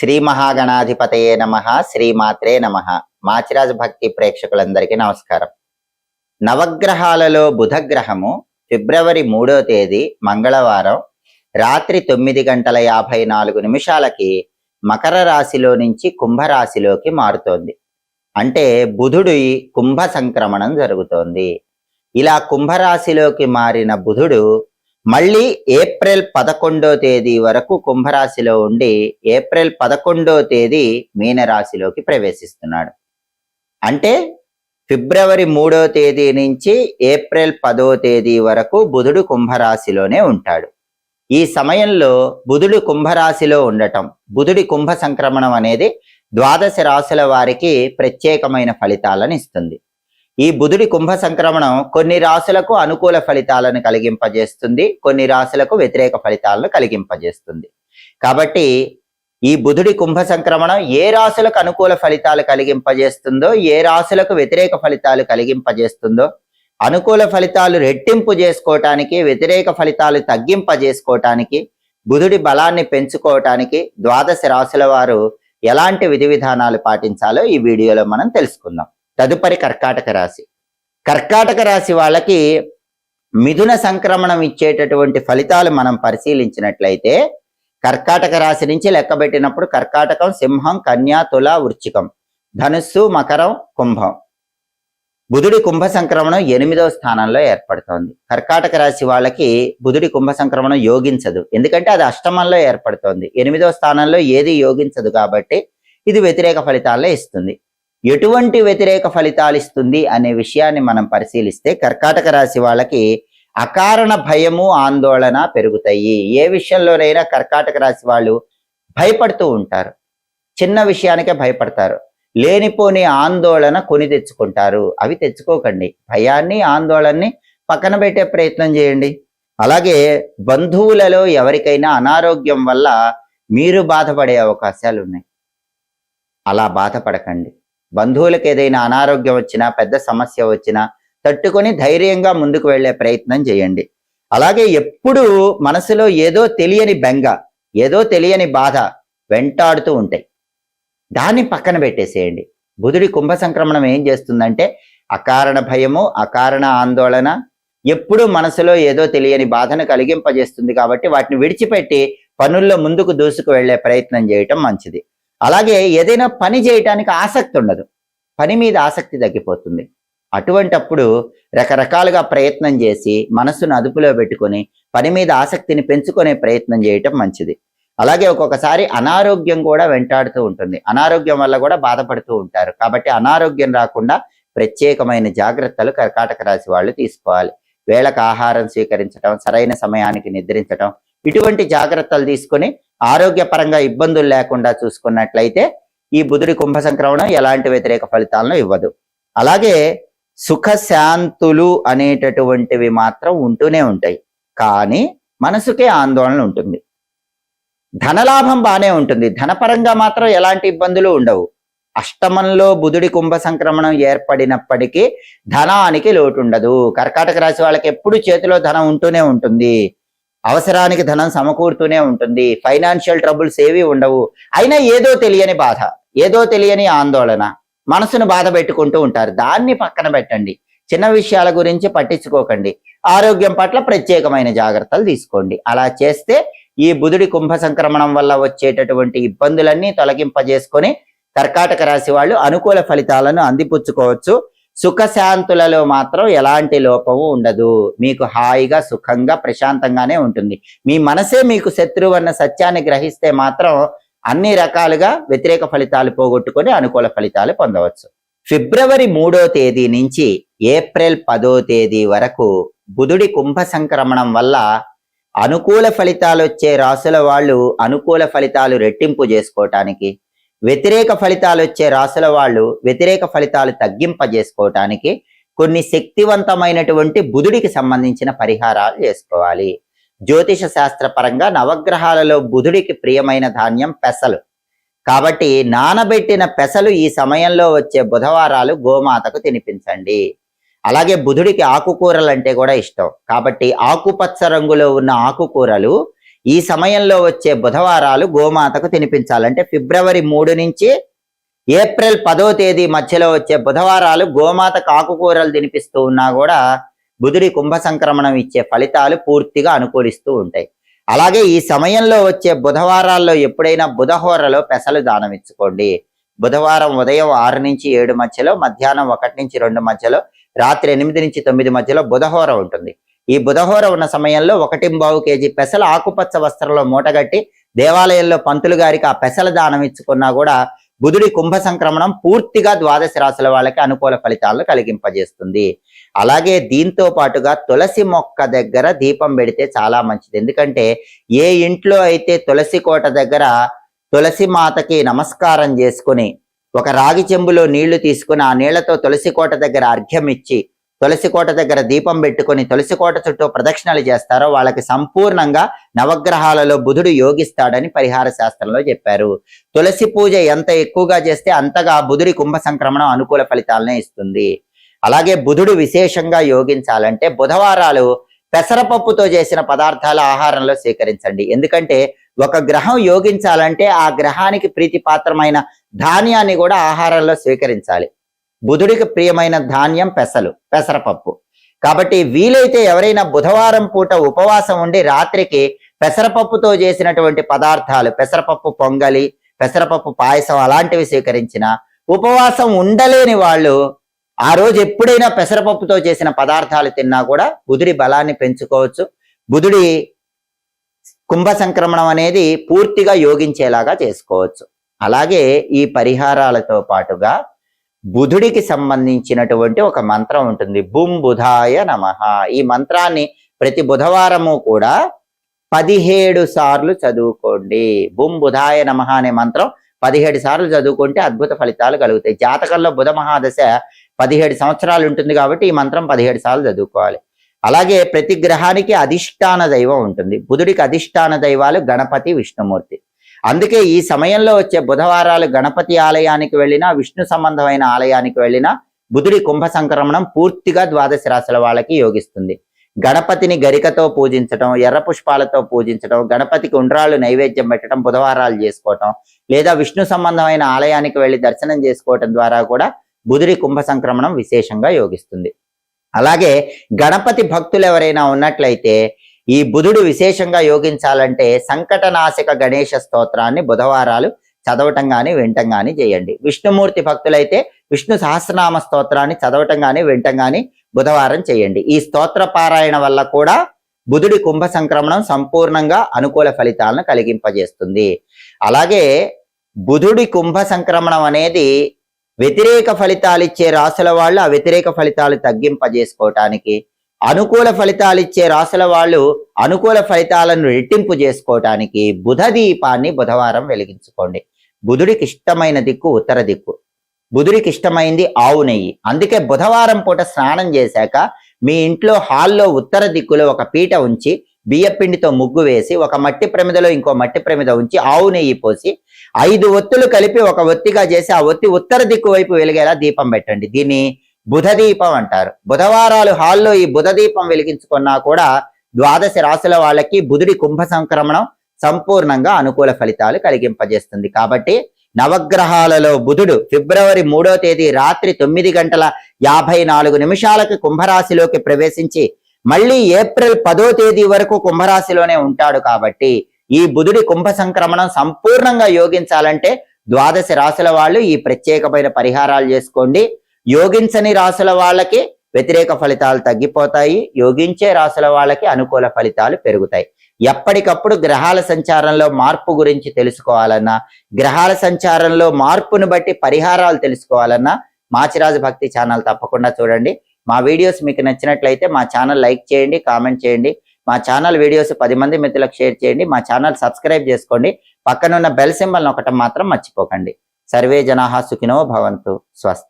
శ్రీ మహాగణాధిపతయే నమ శ్రీమాత్రే నమ. మాచిరాజ భక్తి ప్రేక్షకులందరికీ నమస్కారం. నవగ్రహాలలో బుధగ్రహము ఫిబ్రవరి మూడో తేదీ మంగళవారం రాత్రి తొమ్మిది గంటల యాభై నాలుగు నిమిషాలకి మకర రాశిలో నుంచి కుంభరాశిలోకి మారుతోంది. అంటే బుధుడు కుంభ సంక్రమణం జరుగుతోంది. ఇలా కుంభరాశిలోకి మారిన బుధుడు మళ్ళీ ఏప్రిల్ పదకొండో తేదీ వరకు కుంభరాశిలో ఉండి ఏప్రిల్ పదకొండో తేదీ మీనరాశిలోకి ప్రవేశిస్తున్నాడు. అంటే ఫిబ్రవరి మూడో తేదీ నుంచి ఏప్రిల్ పదో తేదీ వరకు బుధుడు కుంభరాశిలోనే ఉంటాడు. ఈ సమయంలో బుధుడు కుంభరాశిలో ఉండటం బుధుడి కుంభ సంక్రమణం అనేది ద్వాదశ రాశుల వారికి ప్రత్యేకమైన ఫలితాలను ఇస్తుంది. ఈ బుధుడి కుంభ సంక్రమణం కొన్ని రాశులకు అనుకూల ఫలితాలను కలిగింపజేస్తుంది కొన్ని రాశులకు వ్యతిరేక ఫలితాలను కలిగింపజేస్తుంది. కాబట్టి ఈ బుధుడి కుంభ సంక్రమణం ఏ రాశులకు అనుకూల ఫలితాలు కలిగింపజేస్తుందో ఏ రాశులకు వ్యతిరేక ఫలితాలు కలిగింపజేస్తుందో అనుకూల ఫలితాలు రెట్టింపు చేసుకోవటానికి వ్యతిరేక ఫలితాలు తగ్గింపజేసుకోవటానికి బుధుడి బలాన్ని పెంచుకోవటానికి ద్వాదశ రాశుల వారు ఎలాంటి విధి విధానాలు పాటించాలో ఈ వీడియోలో మనం తెలుసుకుందాం. తదుపరి కర్కాటక రాశి. కర్కాటక రాశి వాళ్ళకి మిథున సంక్రమణం ఇచ్చేటటువంటి ఫలితాలు మనం పరిశీలించినట్లయితే కర్కాటక రాశి నుంచి లెక్కబెట్టినప్పుడు కర్కాటకం సింహం కన్యా తుల వృచ్చికం ధనుస్సు మకరం కుంభం. బుధుడి కుంభ సంక్రమణం ఎనిమిదవ స్థానంలో ఏర్పడుతోంది. కర్కాటక రాశి వాళ్ళకి బుధుడి కుంభ సంక్రమణం యోగించదు. ఎందుకంటే అది అష్టమంలో ఏర్పడుతోంది. ఎనిమిదవ స్థానంలో ఏది యోగించదు కాబట్టి ఇది వ్యతిరేక ఫలితాల్లో ఇస్తుంది. ఎటువంటి వ్యతిరేక ఫలితాలు ఇస్తుంది అనే విషయాన్ని మనం పరిశీలిస్తే కర్కాటక రాశి వాళ్ళకి అకారణ భయము ఆందోళన పెరుగుతాయి. ఏ విషయంలోనైనా కర్కాటక రాశి వాళ్ళు భయపడుతూ ఉంటారు. చిన్న విషయానికే భయపడతారు. లేనిపోని ఆందోళన కొని తెచ్చుకుంటారు. అవి తెచ్చుకోకండి. భయాన్ని ఆందోళనని పక్కన పెట్టే ప్రయత్నం చేయండి. అలాగే బంధువులలో ఎవరికైనా అనారోగ్యం వల్ల మీరు బాధపడే అవకాశాలు ఉన్నాయి అలా బాధపడకండి. బంధువులకు ఏదైనా అనారోగ్యం వచ్చినా పెద్ద సమస్య వచ్చినా తట్టుకొని ధైర్యంగా ముందుకు వెళ్ళే ప్రయత్నం చేయండి. అలాగే ఎప్పుడు మనసులో ఏదో తెలియని బెంగ ఏదో తెలియని బాధ వెంటాడుతూ ఉంటాయి. దాన్ని పక్కన పెట్టేసేయండి. బుధుడి కుంభ సంక్రమణం ఏం చేస్తుందంటే అకారణ భయము అకారణ ఆందోళన ఎప్పుడు మనసులో ఏదో తెలియని బాధను కలిగింపజేస్తుంది కాబట్టి వాటిని విడిచిపెట్టి పనుల్లో ముందుకు దూసుకు వెళ్ళే ప్రయత్నం చేయటం మంచిది. అలాగే ఏదైనా పని చేయటానికి ఆసక్తి ఉండదు. పని మీద ఆసక్తి తగ్గిపోతుంది. అటువంటప్పుడు రకరకాలుగా ప్రయత్నం చేసి మనస్సును అదుపులో పెట్టుకొని పని మీద ఆసక్తిని పెంచుకునే ప్రయత్నం చేయటం మంచిది. అలాగే ఒక్కొక్కసారి అనారోగ్యం కూడా వెంటాడుతూ ఉంటుంది. అనారోగ్యం వల్ల కూడా బాధపడుతూ ఉంటారు. కాబట్టి అనారోగ్యం రాకుండా ప్రత్యేకమైన జాగ్రత్తలు కర్కాటక రాశి వాళ్ళు తీసుకోవాలి. వేళకు ఆహారం స్వీకరించడం సరైన సమయానికి నిద్రించడం ఇటువంటి జాగ్రత్తలు తీసుకొని ఆరోగ్యపరంగా ఇబ్బందులు లేకుండా చూసుకున్నట్లయితే ఈ బుధుడి కుంభ సంక్రమణం ఎలాంటి వ్యతిరేక ఫలితాలను ఇవ్వదు. అలాగే సుఖ శాంతులు అనేటటువంటివి మాత్రం ఉంటూనే ఉంటాయి. కానీ మనసుకే ఆందోళన ఉంటుంది. ధనలాభం బాగానే ఉంటుంది. ధనపరంగా మాత్రం ఎలాంటి ఇబ్బందులు ఉండవు. అష్టమంలో బుధుడి కుంభ సంక్రమణం ఏర్పడినప్పటికీ ధనానికి లోటు ఉండదు కర్కాటక రాశి వాళ్ళకి ఎప్పుడు చేతిలో ధనం ఉంటూనే ఉంటుంది. అవసరానికి ధనం సమకూరుతూనే ఉంటుంది. ఫైనాన్షియల్ ట్రబుల్స్ ఏవి ఉండవు. అయినా ఏదో తెలియని బాధ ఏదో తెలియని ఆందోళన మనసును బాధ పెట్టుకుంటూ ఉంటారు. దాన్ని పక్కన పెట్టండి. చిన్న విషయాల గురించి పట్టించుకోకండి. ఆరోగ్యం పట్ల ప్రత్యేకమైన జాగ్రత్తలు తీసుకోండి. అలా చేస్తే ఈ బుధుడి కుంభ సంక్రమణం వల్ల వచ్చేటటువంటి ఇబ్బందులన్నీ తొలగింపజేసుకొని కర్కాటక రాశి వాళ్ళు అనుకూల ఫలితాలను అందిపుచ్చుకోవచ్చు. సుఖశాంతులలో మాత్రం ఎలాంటి లోపము ఉండదు. మీకు హాయిగా సుఖంగా ప్రశాంతంగానే ఉంటుంది. మీ మనసే మీకు శత్రువు అన్న సత్యాన్ని గ్రహిస్తే మాత్రం అన్ని రకాలుగా వ్యతిరేక ఫలితాలు పోగొట్టుకొని అనుకూల ఫలితాలు పొందవచ్చు. ఫిబ్రవరి మూడో తేదీ నుంచి ఏప్రిల్ పదో తేదీ వరకు బుధుడి కుంభ సంక్రమణం వల్ల అనుకూల ఫలితాలు వచ్చే రాసుల వాళ్ళు అనుకూల ఫలితాలు రెట్టింపు చేసుకోవటానికి వ్యతిరేక ఫలితాలు వచ్చే రాసుల వాళ్ళు వ్యతిరేక ఫలితాలు తగ్గింపజేసుకోవటానికి కొన్ని శక్తివంతమైనటువంటి బుధుడికి సంబంధించిన పరిహారాలు చేసుకోవాలి. జ్యోతిష శాస్త్ర పరంగా నవగ్రహాలలో బుధుడికి ప్రియమైన ధాన్యం పెసలు. కాబట్టి నానబెట్టిన పెసలు ఈ సమయంలో వచ్చే బుధవారాలు గోమాతకు తినిపించండి. అలాగే బుధుడికి ఆకుకూరలు అంటే కూడా ఇష్టం. కాబట్టి ఆకుపచ్చ రంగులో ఉన్న ఆకుకూరలు ఈ సమయంలో వచ్చే బుధవారాలు గోమాతకు తినిపించాలంటే ఫిబ్రవరి మూడు నుంచి ఏప్రిల్ పదో తేదీ మధ్యలో వచ్చే బుధవారాలు గోమాతకు ఆకుకూరలు తినిపిస్తూ ఉన్నా కూడా బుధుడి కుంభ సంక్రమణం ఇచ్చే ఫలితాలు పూర్తిగా అనుకూలిస్తూ ఉంటాయి. అలాగే ఈ సమయంలో వచ్చే బుధవారాల్లో ఎప్పుడైనా బుధహోరలో పెసలు దానమిచ్చుకోండి బుధవారం ఉదయం ఆరు నుంచి ఏడు మధ్యలో మధ్యాహ్నం ఒకటి నుంచి రెండు మధ్యలో రాత్రి ఎనిమిది నుంచి తొమ్మిది మధ్యలో బుధహోర ఉంటుంది. ఈ బుధహోర ఉన్న సమయంలో ఒకటి బావు కేజీ పెసల ఆకుపచ్చ వస్త్రంలో మూటగట్టి దేవాలయంలో పంతులు గారికి ఆ పెసల దానం ఇచ్చుకున్నా కూడా బుధుడి కుంభ సంక్రమణం పూర్తిగా ద్వాదశ రాశుల వాళ్ళకి అనుకూల ఫలితాలను కలిగింపజేస్తుంది. అలాగే దీంతో పాటుగా తులసి మొక్క దగ్గర దీపం పెడితే చాలా మంచిది. ఎందుకంటే ఏ ఇంట్లో అయితే తులసి కోట దగ్గర తులసి మాతకి నమస్కారం చేసుకుని ఒక రాగి చెంబులో నీళ్ళు తీసుకుని ఆ నీళ్ళతో తులసి కోట దగ్గర అర్ఘ్యం ఇచ్చి తులసి కోట దగ్గర దీపం పెట్టుకుని తులసి కోట చుట్టూ ప్రదక్షిణలు చేస్తారో వాళ్ళకి సంపూర్ణంగా నవగ్రహాలలో బుధుడు యోగిస్తాడని పరిహార శాస్త్రంలో చెప్పారు. తులసి పూజ ఎంత ఎక్కువగా చేస్తే అంతగా బుధుడి కుంభ సంక్రమణం అనుకూల ఫలితాలనే ఇస్తుంది. అలాగే బుధుడు విశేషంగా యోగించాలంటే బుధవారాలు పెసరపప్పుతో చేసిన పదార్థాల ఆహారంలో స్వీకరించండి. ఎందుకంటే ఒక గ్రహం యోగించాలంటే ఆ గ్రహానికి ప్రీతిపాత్రమైన ధాన్యాన్ని కూడా ఆహారంలో స్వీకరించాలి. బుధుడికి ప్రియమైన ధాన్యం పెసలు పెసరపప్పు కాబట్టి వీలైతే ఎవరైనా బుధవారం పూట ఉపవాసం ఉండి రాత్రికి పెసరపప్పుతో చేసినటువంటి పదార్థాలు పెసరపప్పు పొంగలి పెసరపప్పు పాయసం అలాంటివి స్వీకరించిన ఉపవాసం ఉండలేని వాళ్ళు ఆ రోజు ఎప్పుడైనా పెసరపప్పుతో చేసిన పదార్థాలు తిన్నా కూడా బుధుడి బలాన్ని పెంచుకోవచ్చు. బుధుడి కుంభ సంక్రమణం అనేది పూర్తిగా యోగించేలాగా చేసుకోవచ్చు. అలాగే ఈ పరిహారాలతో పాటుగా బుధుడికి సంబంధించినటువంటి ఒక మంత్రం ఉంటుంది. బుం బుధాయ నమ. ఈ మంత్రాన్ని ప్రతి బుధవారము కూడా పదిహేడు సార్లు చదువుకోండి. బుం బుధాయ నమ అనే మంత్రం పదిహేడు సార్లు చదువుకుంటే అద్భుత ఫలితాలు కలుగుతాయి. జాతకంలో బుధ మహాదశ పదిహేడు సంవత్సరాలు ఉంటుంది కాబట్టి ఈ మంత్రం పదిహేడు సార్లు చదువుకోవాలి. అలాగే ప్రతి గ్రహానికి అధిష్టాన దైవం ఉంటుంది. బుధుడికి అధిష్టాన దైవాలు గణపతి విష్ణుమూర్తి. అందుకే ఈ సమయంలో వచ్చే బుధవారాలు గణపతి ఆలయానికి వెళ్ళినా విష్ణు సంబంధమైన ఆలయానికి వెళ్ళినా బుధుడి కుంభ సంక్రమణం పూర్తిగా ద్వాదశ రాశుల వాళ్ళకి యోగిస్తుంది. గణపతిని గరికతో పూజించడం ఎర్ర పుష్పాలతో పూజించడం గణపతికి ఉండ్రాళ్ళు నైవేద్యం పెట్టడం బుధవారాలు చేసుకోవటం లేదా విష్ణు సంబంధమైన ఆలయానికి వెళ్ళి దర్శనం చేసుకోవటం ద్వారా కూడా బుధుడి కుంభ సంక్రమణం విశేషంగా యోగిస్తుంది. అలాగే గణపతి భక్తులు ఎవరైనా ఉన్నట్లయితే ఈ బుధుడు విశేషంగా యోగించాలంటే సంకటనాశక గణేష స్తోత్రాన్ని బుధవారాలు చదవటం గాని వినటం గాని చేయండి. విష్ణుమూర్తి భక్తులైతే విష్ణు సహస్రనామ స్తోత్రాన్ని చదవటం గాని వినటం గాని బుధవారం చేయండి. ఈ స్తోత్ర పారాయణ వల్ల కూడా బుధుడి కుంభ సంక్రమణం సంపూర్ణంగా అనుకూల ఫలితాలను కలిగింపజేస్తుంది. అలాగే బుధుడి కుంభ సంక్రమణం అనేది వ్యతిరేక ఫలితాలు ఇచ్చే రాసుల వాళ్ళు ఆ వ్యతిరేక ఫలితాలు తగ్గింపజేసుకోవటానికి అనుకూల ఫలితాలు ఇచ్చే రాసుల వాళ్ళు అనుకూల ఫలితాలను రెట్టింపు చేసుకోవటానికి బుధ దీపాన్ని బుధవారం వెలిగించుకోండి. బుధుడికి ఇష్టమైన దిక్కు ఉత్తర దిక్కు. బుధుడికి ఇష్టమైంది ఆవు నెయ్యి. అందుకే బుధవారం పూట స్నానం చేశాక మీ ఇంట్లో హాల్లో ఉత్తర దిక్కులో ఒక పీట ఉంచి బియ్యపిండితో ముగ్గు వేసి ఒక మట్టి ప్రమిదలో ఇంకో మట్టి ప్రమిద ఉంచి ఆవు నెయ్యి పోసి ఐదు ఒత్తులు కలిపి ఒక ఒత్తిగా చేసి ఆ ఒత్తి ఉత్తర దిక్కు వైపు వెలిగేలా దీపం పెట్టండి. దీన్ని బుధ దీపం అంటారు. బుధవారాలు హాల్లో ఈ బుధ దీపం వెలిగించుకున్నా కూడా ద్వాదశ రాశుల వాళ్ళకి బుధుడి కుంభ సంక్రమణం సంపూర్ణంగా అనుకూల ఫలితాలు కలిగింపజేస్తుంది. కాబట్టి నవగ్రహాలలో బుధుడు ఫిబ్రవరి మూడో తేదీ రాత్రి తొమ్మిది గంటల యాభై నాలుగు నిమిషాలకు కుంభరాశిలోకి ప్రవేశించి మళ్ళీ ఏప్రిల్ పదో తేదీ వరకు కుంభరాశిలోనే ఉంటాడు కాబట్టి ఈ బుధుడి కుంభ సంక్రమణం సంపూర్ణంగా యోగించాలంటే ద్వాదశ రాశుల వాళ్ళు ఈ ప్రత్యేకమైన పరిహారాలు చేసుకోండి. యోగించని రాశుల వాళ్ళకి వ్యతిరేక ఫలితాలు తగ్గిపోతాయి. యోగించే రాశుల వాళ్ళకి అనుకూల ఫలితాలు పెరుగుతాయి. ఎప్పటికప్పుడు గ్రహాల సంచారంలో మార్పు గురించి తెలుసుకోవాలన్నా గ్రహాల సంచారంలో మార్పును బట్టి పరిహారాలు తెలుసుకోవాలన్నా మాచిరాజు భక్తి ఛానల్ తప్పకుండా చూడండి. మా వీడియోస్ మీకు నచ్చినట్లయితే మా ఛానల్ లైక్ చేయండి కామెంట్ చేయండి. మా ఛానల్ వీడియోస్ పది మంది మిత్రులకు షేర్ చేయండి. మా ఛానల్ సబ్స్క్రైబ్ చేసుకోండి. పక్కనున్న బెల్ సింబల్ నొక్కటం మాత్రం మర్చిపోకండి. సర్వే జనాహా సుఖినో భవంతు. స్వస్తి.